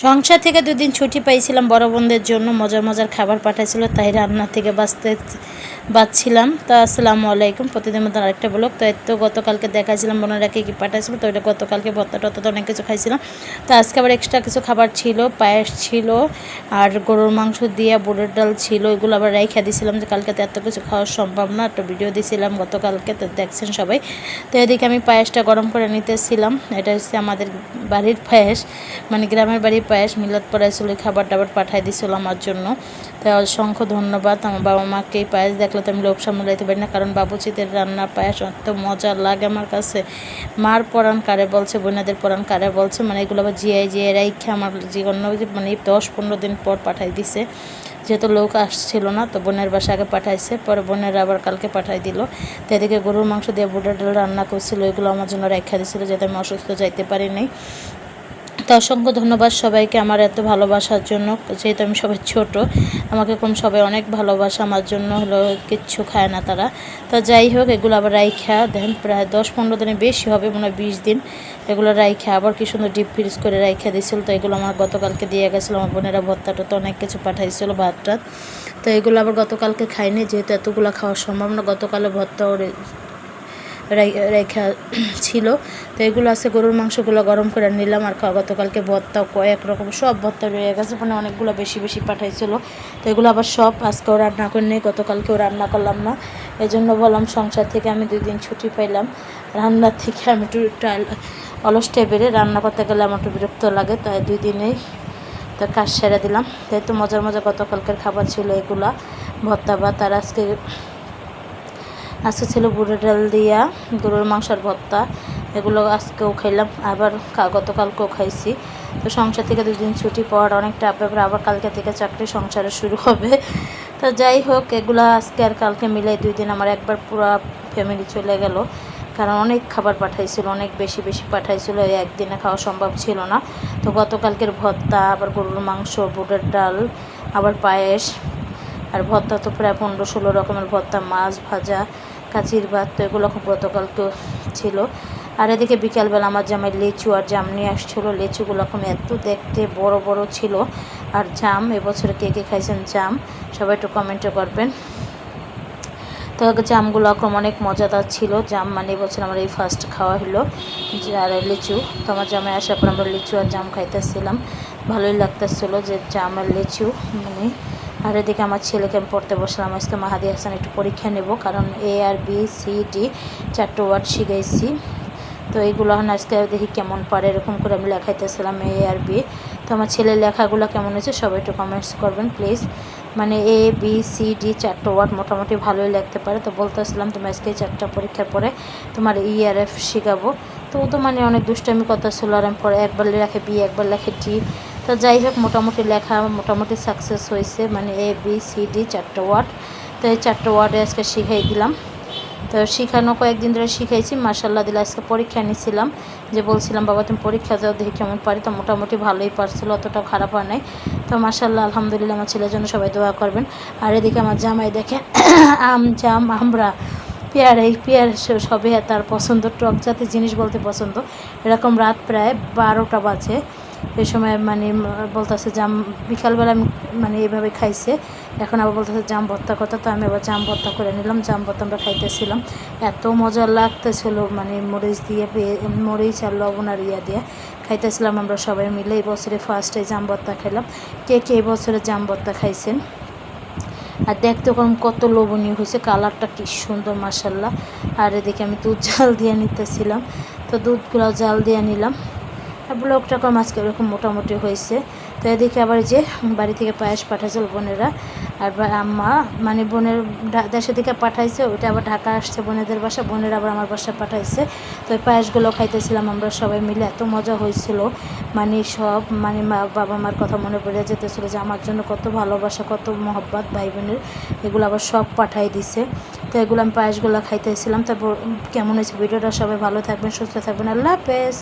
সংসার থেকে দুদিন ছুটি পাইছিলাম বড় বোনদের জন্য, মজার মজার খাবার পাঠাইছিল, তাই রান্না থেকে বাঁচতে বাঁচছিলাম। তো আসসালামু আলাইকুম। প্রতিদিন মতন আরেকটা ব্লগ। তো এর তো গতকালকে দেখাইছিলাম বোনেরা কি পাঠাইছিল, তো এটা গতকালকে ভত্তা টত্তা অনেক কিছু খাইছিলাম। তো আজকে আবার এক্সট্রা কিছু খাবার ছিল, পায়েস ছিল, আর গরুর মাংস দিয়ে বুড়ের ডাল ছিল, এগুলো আবার রাইখা দিয়েছিলাম যে কালকে তো এত কিছু খাওয়া সম্ভব না, একটা ভিডিও দিয়েছিলাম গতকালকে, তো দেখছেন সবাই। তো এদিকে আমি পায়েসটা গরম করে নিতেছিলাম। এটা হচ্ছে আমাদের বাড়ির পায়েস মানে গ্রামের বাড়ির পায়েস। মিলাদ পড়াইছিল খাবার টাবার পাঠাই দিছিল আমার জন্য। তো অসংখ্য ধন্যবাদ আমার বাবা মাকে এই পায়েস দেখলে তো আমি লোভ সামলাইতে পারি না, কারণ বাবুচিদের রান্না পায়াস অত মজা লাগে আমার কাছে। মার পরাণ কারে বলছে, বোনাদের পরাণ কারে বলছে মানে এগুলো আবার জিয়াই জিয়াই রাইখে আমার জীবন মানে দশ পনেরো দিন পর পাঠাই দিছে। যেহেতু লোক আসছিল না, তো বোনের বাসা আগে পাঠাইছে, পরে বোনের আবার কালকে পাঠাই দিল। তো এদিকে গরুর মাংস দিয়ে বুটের ডাল রান্না করছিল এগুলো আমার জন্য রেখা দিছিল, যাতে আমি অসুস্থ যাইতে পারিনি তো অসংখ্য ধন্যবাদ সবাইকে আমার এত ভালোবাসার জন্য। যেহেতু আমি সবাই ছোট, আমাকে কোন সবাই অনেক ভালোবাসা। আমার জন্য হলো কিচ্ছু খায় না তারা। তো যাই হোক, এগুলো আবার রাইখা। দেখেন প্রায় দশ পনেরো দিনে বেশি হবে, মনে হয় বিশ দিন। এগুলো রাইখা। আবার কি সুন্দর ডিপ ফ্রিজ করে রাইখা দিয়েছিল তো এগুলো আমার গতকালকে দিয়ে গেছিল। আমার বোনেরা ভত্তাটা তো অনেক কিছু পাঠাইছিল ভাত টাত। তো এগুলো আবার গতকালকে খাইনি। যেহেতু এতগুলো খাওয়া সম্ভব না, গতকালে ভত্তা ওর রেখা ছিল। তো এগুলো আছে, গরুর মাংসগুলো গরম করে নিলাম। আর গতকালকে ভর্তা, কয়েক রকম, সব ভর্তা রয়ে গেছে। মানে অনেকগুলো বেশি বেশি পাঠাইছিল। তো এগুলো আবার সব আজকেও রান্না করে নিই, গতকালকেও রান্না করলাম না। এই জন্য বললাম, সংসার থেকে আমি দুই দিন ছুটি পাইলাম। রান্নার থেকে আমি একটু অলস টাইপের রান্না করতে গেলে আমার একটু বিরক্ত লাগে, তাই দুই দিনেই তার কাজ সেরে দিলাম। তাই তো মজার মজা গতকালকের খাবার ছিল এগুলা, ভর্তা বা তার আজকে আজকে ছিল বুড়ো ডাল দিয়া গরুর মাংসের ভর্তা। এগুলো আজকেও খাইলাম, আবার গতকালকেও খাইছি। তো সংসার থেকে দুদিন ছুটি পর অনেকটা ব্যাপারে আবার কালকে থেকে চাকরি সংসারে শুরু হবে। তো যাই হোক, এগুলো আজকে আর কালকে মিলাই দুই দিন আমার একবার পুরো ফ্যামিলি চলে গেল। কারণ অনেক খাবার পাঠাইছিল, অনেক বেশি বেশি পাঠাইছিল একদিনে খাওয়া সম্ভব ছিল না। তো গতকালকের ভর্তা, আবার গরুর মাংস বুটের ডাল, আবার পায়েস। আর ভর্তা তো প্রায় পনেরো ষোলো রকমের ভর্তা, মাছ ভাজা। কাচির ভাত, তো এগুলো খুব গতকালকে ছিল। আর এদিকে বিকালবেলা আমার জামাই লিচু আর জাম নিয়ে আসছিল। লিচুগুলো এখন এত দেখতে বড় বড় ছিল। আর জাম, এবছরে কে কে খাইছেন জাম, সবাই একটু কমেন্টও করবেন। তো জামগুলো এখন অনেক মজাদার ছিল। জাম মানে এবছর আমার এই ফার্স্ট খাওয়া হলো আর লিচু, তো আমার জামাই আসার পর আমরা লিচু আর জাম খাইতেছিলাম। ভালোই লাগতেছিলো যে জাম আর লিচু মানে আর এদিকে আমার ছেলেকে আমি পড়তে বসলাম। আজকে মাহাদি হাসান একটু পরীক্ষা নেব, কারণ এ আর বি সি ডি চারটে ওয়ার্ড শিখাইছি। তো এইগুলো এখন আজকে দেখি কেমন পারে, এরকম করে আমি লেখাইতেছিলাম এ আর বি। তো আমার ছেলের লেখাগুলো কেমন হয়েছে সবাই একটু কমেন্টস করবেন প্লিজ মানে এ, বি, সি, ডি চারটে ওয়ার্ড মোটামুটি ভালোই লাগতে পারে। তো বলতেছিলাম, তুমি আজকে চারটা পরীক্ষার পরে তোমার ই আর এফ শেখাবো। তো ও তো মানে অনেক দুষ্টামি কথা ছিল আর আমি পরে একবার লেখে বি, একবার লেখে ডি। তো যাই হোক, মোটামুটি লেখা মোটামুটি সাকসেস হয়েছে মানে এ বি সি ডি চারটে ওয়ার্ড তো এই চারটে ওয়ার্ডে আজকে শিখাই দিলাম। তো শিখানো কয়েকদিন ধরে শিখাইছি মার্শাল্লাহ দিলে আজকে পরীক্ষা নিয়েছিলাম যে বলছিলাম, বাবা, তুমি পরীক্ষা দাও, দেখি কেমন পারি। তো মোটামুটি ভালোই পারছিল, অতটা খারাপ হয় নাই। তো মার্শাল্লাহ আলহামদুলিল্লাহ আমার ছেলের জন্য সবাই দোয়া করবেন। আর এদিকে আমার জামাই দেখে, আম, জাম, আমরা, পেয়ার, এই পেয়ার সবে তার পছন্দ টক জাতীয় জিনিস বলতে পছন্দ। এরকম রাত প্রায় বারোটা বাজে। এই সময় মানে বলতেছে জাম বিকালবেলা মানে এইভাবে খাইছে। এখন আবার বলতেছে জাম ভর্তা কথা তো আমি আবার জাম ভর্তা করে নিলাম জাম ভর্তা আমরা খাইতেছিলাম। এত মজা লাগতেছিল মানে মরিচ দিয়ে মরিচ আর লবণ আর ইয়া দিয়ে খাইতেছিলাম আমরা সবাই মিলে। এই বছরে ফার্স্টে জাম ভর্তা খাইলাম। কে কে এই বছরে জাম ভর্তা খাইছেন? আর দেখতে ওরকম কত লোভনীয় হয়েছে, কালারটা কি সুন্দর মাসাল্লাহ আর এদিকে আমি দুধ জাল দিয়ে নিতেছিলাম। তো দুধগুলো জাল দিয়ে নিলাম। ব্লগটা কম আজকে এরকম মোটামুটি হয়েছে। তো এদিকে আবার যে বাড়ি থেকে পায়েস পাঠাইছিল বোনেরা, আর আম্মা মানে বোনের দেশের দিকে পাঠাইছে, ওইটা আবার ঢাকা আসছে বোনেদের বাসা, বোনের আবার আমার বাসা পাঠাইছে। তো ওই পায়েসগুলো খাইতেছিলাম আমরা সবাই মিলে, এত মজা হয়েছিল। মানে সব মানে মা বাবা মার কথা মনে পড়ে যেতেছিলো যে আমার জন্য কত ভালোবাসা, কত মহব্বত ভাই বোনের এগুলো আবার সব পাঠাই দিছে। তো এগুলো আমি পায়েসগুলো খাইতেছিলাম। তারপর কেমন হয়েছে ভিডিওটা সবাই ভালো থাকবেন, সুস্থ থাকবেন। আল্লাহ হাফেজ।